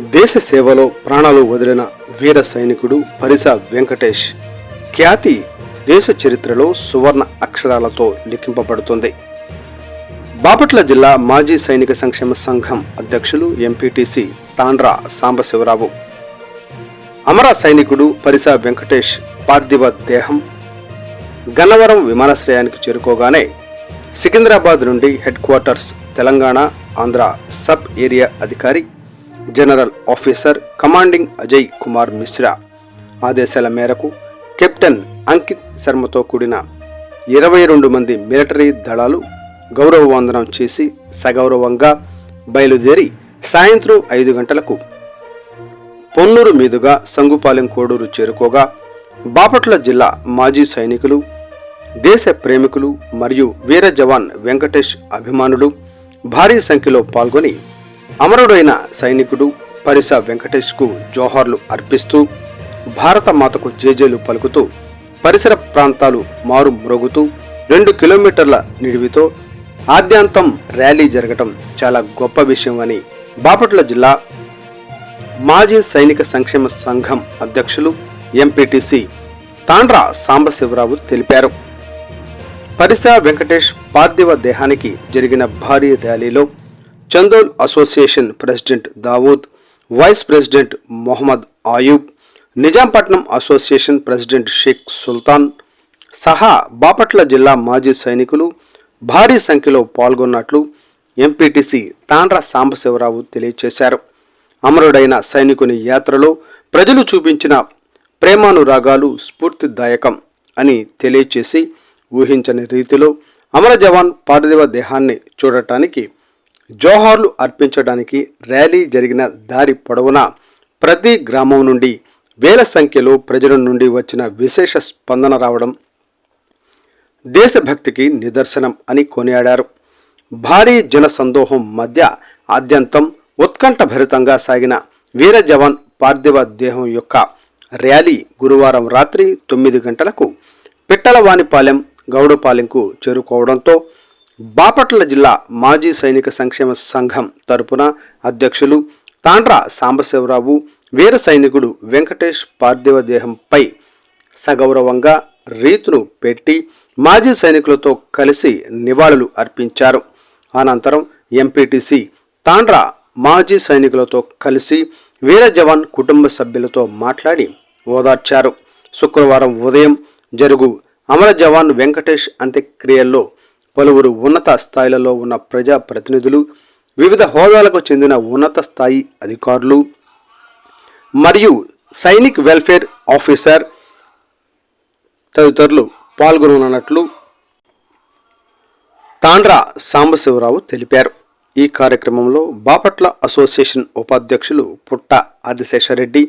దేశ సేవలో ప్రాణాలు వదిలిన వీర సైనికుడు పరిస వెంకటేష్. ఖ్యాతి దేశ చరిత్రలో సువర్ణ అక్షరాలతో లిఖింపబడుతుంది. బాపట్ల జిల్లా మాజీ సైనిక సంక్షేమ సంఘం అధ్యక్షులు ఎంపీటీసీ తాండ్రా సాంబశివరావు. అమర సైనికుడు పరిస వెంకటేష్ పార్థివ దేహం. గన్నవరం విమానాశ్రయానికి చేరుకోగానే సికింద్రాబాద్ నుండి headquarters Telangana Andhra sub area అధికారి general officer commanding Ajay Kumar Mishra. ఆదేశాల మేరకు కెప్టెన్ అంకిత్ శర్మతో కూడిన ఇరవై రెండు మంది మిలిటరీ దళాలు గౌరవ వందనం చేసి సగౌరవంగా బయలుదేరి సాయంత్రం ఐదు గంటలకు పొన్నూరు మీదుగా సంగుపాలెం కోడూరు చేరుకోగా బాపట్ల జిల్లా మాజీ సైనికులు దేశ ప్రేమికులు మరియు వీర జవాన్ వెంకటేష్ అభిమానులు భారీ సంఖ్యలో పాల్గొని అమరుడైన సైనికుడు పరిసా వెంకటేష్కు జోహార్లు అర్పిస్తూ భారత మాతకు జేజేలు పలుకుతూ పరిసర ప్రాంతాలు మారు మ్రోగుతూ రెండు కిలోమీటర్ల నిడివితో ఆద్యాంతం ర్యాలీ జరగటం చాలా గొప్ప విషయం అని బాపట్ల జిల్లా మాజీ సైనిక సంక్షేమ సంఘం అధ్యక్షులు ఎంపీటీసీ తాండ్రా సాంబశివరావు తెలిపారు. పరిసా వెంకటేష్ పార్థివ దేహానికి జరిగిన భారీ ర్యాలీలో Chandol association president Dawood vice president Mohammad Ayub Nizampatnam association president Sheikh Sultan సహా బాపట్ల జిల్లా మాజీ సైనికులు భారీ సంఖ్యలో పాల్గొన్నట్లు ఎంపీటీసీ తాండ్ర సాంబశివరావు తెలియజేశారు అమరుడైన సైనికుని యాత్రలో ప్రజలు చూపించిన ప్రేమానురాగాలు స్ఫూర్తిదాయకం అని తెలియచేసి ఊహించని రీతిలో అమర జవాన్ పార్థివ దేహాన్ని చూడటానికి జోహార్లు అర్పించడానికి ర్యాలీ జరిగిన దారి పొడవునా ప్రతి గ్రామం నుండి వేల సంఖ్యలో ప్రజల నుండి వచ్చిన విశేష స్పందన రావడం దేశభక్తికి నిదర్శనం అని కొనియాడారు. భారీ జనసందోహం మధ్య ఆద్యంతం ఉత్కంఠభరితంగా సాగిన వీర జవాన్ పార్థివ దేహం యొక్క ర్యాలీ గురువారం రాత్రి తొమ్మిది గంటలకు పిట్టలవానిపాలెం గౌడపాలెంకు చేరుకోవడంతో బాపట్ల జిల్లా మాజీ సైనిక సంక్షేమ సంఘం తరపున అధ్యక్షులు తాండ్రా సాంబశివరావు వీర సైనికుడు వెంకటేష్ పార్థివ దేహంపై సగౌరవంగా రీతును పెట్టి మాజీ సైనికులతో కలిసి నివాళులు అర్పించారు. అనంతరం ఎంపీటీసీ తాండ్రా మాజీ సైనికులతో కలిసి వీర జవాన్ కుటుంబ సభ్యులతో మాట్లాడి ఓదార్చారు. శుక్రవారం ఉదయం జరుగు అమర జవాన్ వెంకటేష్ అంత్యక్రియల్లో పలువురు ఉన్నత స్థాయిలలో ఉన్న ప్రజా ప్రతినిధులు వివిధ హోదాలకు చెందిన ఉన్నత స్థాయి అధికారులు మరియు సైనిక్ వెల్ఫేర్ ఆఫీసర్ తదితరులు పాల్గొననున్నట్లు తాండ్రా సాంబశివరావు తెలిపారు. ఈ కార్యక్రమంలో బాపట్ల అసోసియేషన్ ఉపాధ్యక్షులు పుట్ట ఆదిశేషరెడ్డి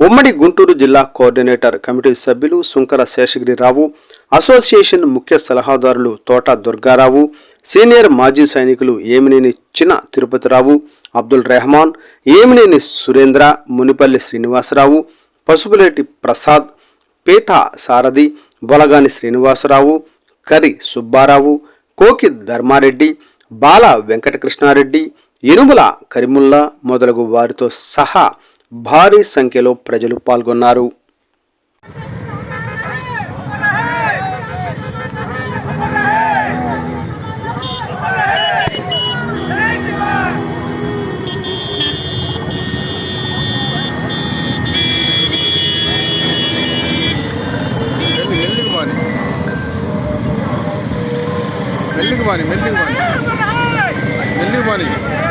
ఉమ్మడి గుంటూరు జిల్లా కోఆర్డినేటర్ కమిటీ సభ్యులు సుంకర శేషగిరిరావు అసోసియేషన్ ముఖ్య సలహాదారులు తోట దుర్గారావు సీనియర్ మాజీ సైనికులు ఏమినేని చిన తిరుపతిరావు అబ్దుల్ రెహమాన్ ఏమినేని సురేంద్ర మునిపల్లి శ్రీనివాసరావు పసుపులేటి ప్రసాద్ పీఠ సారథి బొలగాని శ్రీనివాసరావు కరి సుబ్బారావు కోకి ధర్మారెడ్డి బాల వెంకటకృష్ణారెడ్డి ఇనుముల కరిముల్లా మొదలగు వారితో సహా భారీ సంఖ్యలో ప్రజలు పాల్గొన్నారు. మెల్లిగా మాని మెల్లిగా మాని మెల్లిగా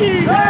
hey!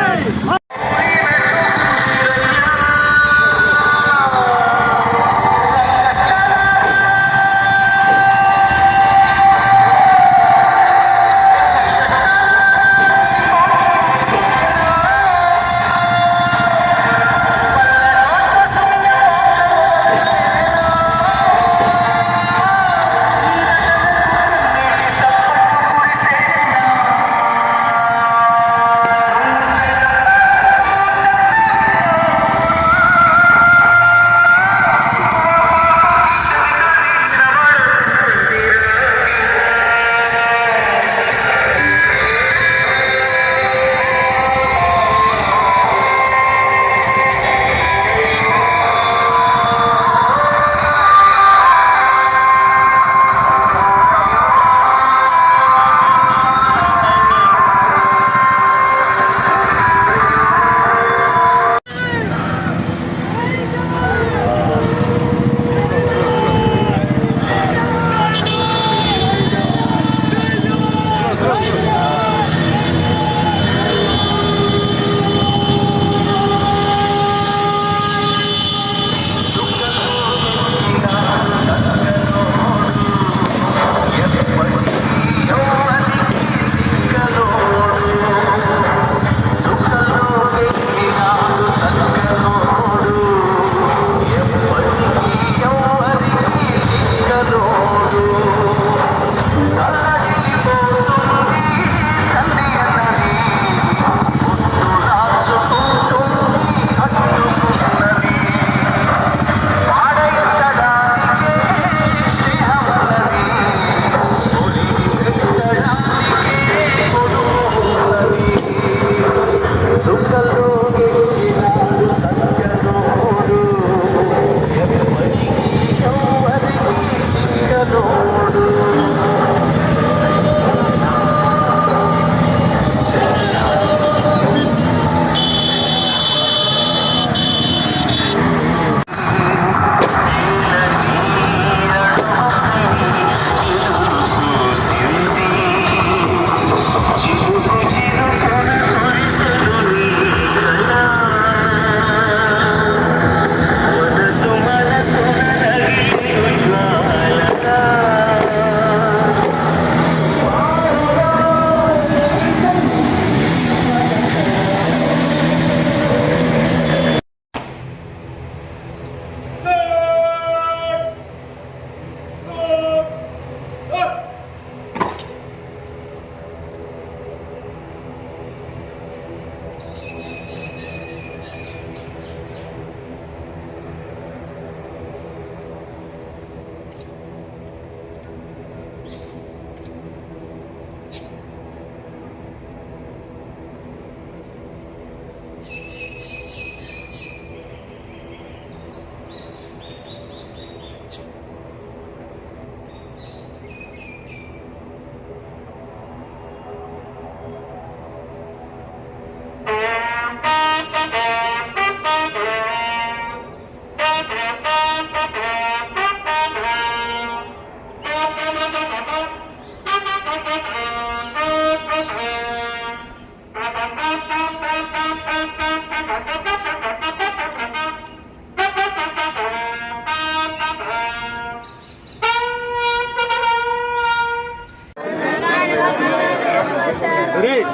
లైట్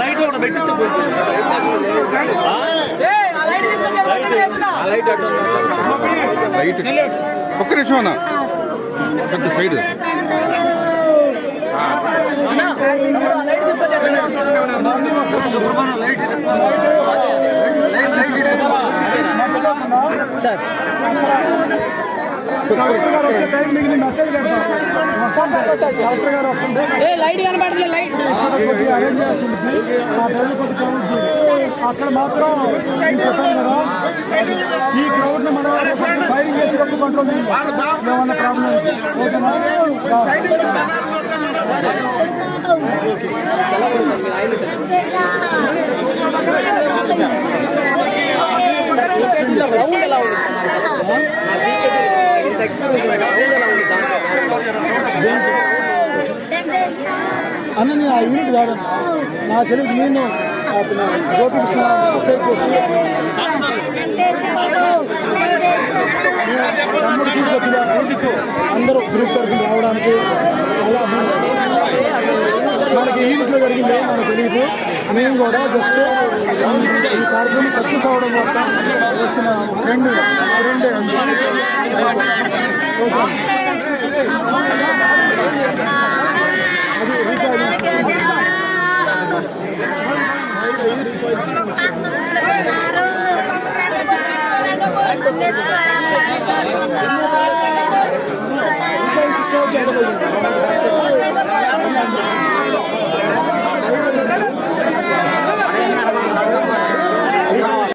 లైట్ ఒకటి పెట్టించు రైట్ ఒక్క నిమిషం అన్న. కొంచెం సైడ్. ఏ లైట్ కనబడట్లే లైట్. అక్కడ మాత్రం చెప్పాను కదా ఈ క్రౌడ్ని మనం ఫైరింగ్ చేసేటప్పుడు కంట్రోల్ ఏమన్నా ప్రాబ్లం ఓకేనా? రౌండ్ ఎలా ఇంత ఎక్స్పీరియన్స్ అన్న నేను ఆ యూనిట్ కాదన్న నా తెలుగు నేను గోపికృష్ణ మెసేజ్ చేసి. తమ్ముడు తీసుకొచ్చిన అందరూ గ్రూప్ తరఫున రావడానికి అలా మనకి ఈవెంట్లో జరిగింది మనకు తెలియదు. మేము కూడా జస్ట్ ఈ కార్యక్రమం సక్సెస్ అవ్వడం కోసం వచ్చిన ఫ్రెండ్ ఫ్రెండ్ అంతే ఓకే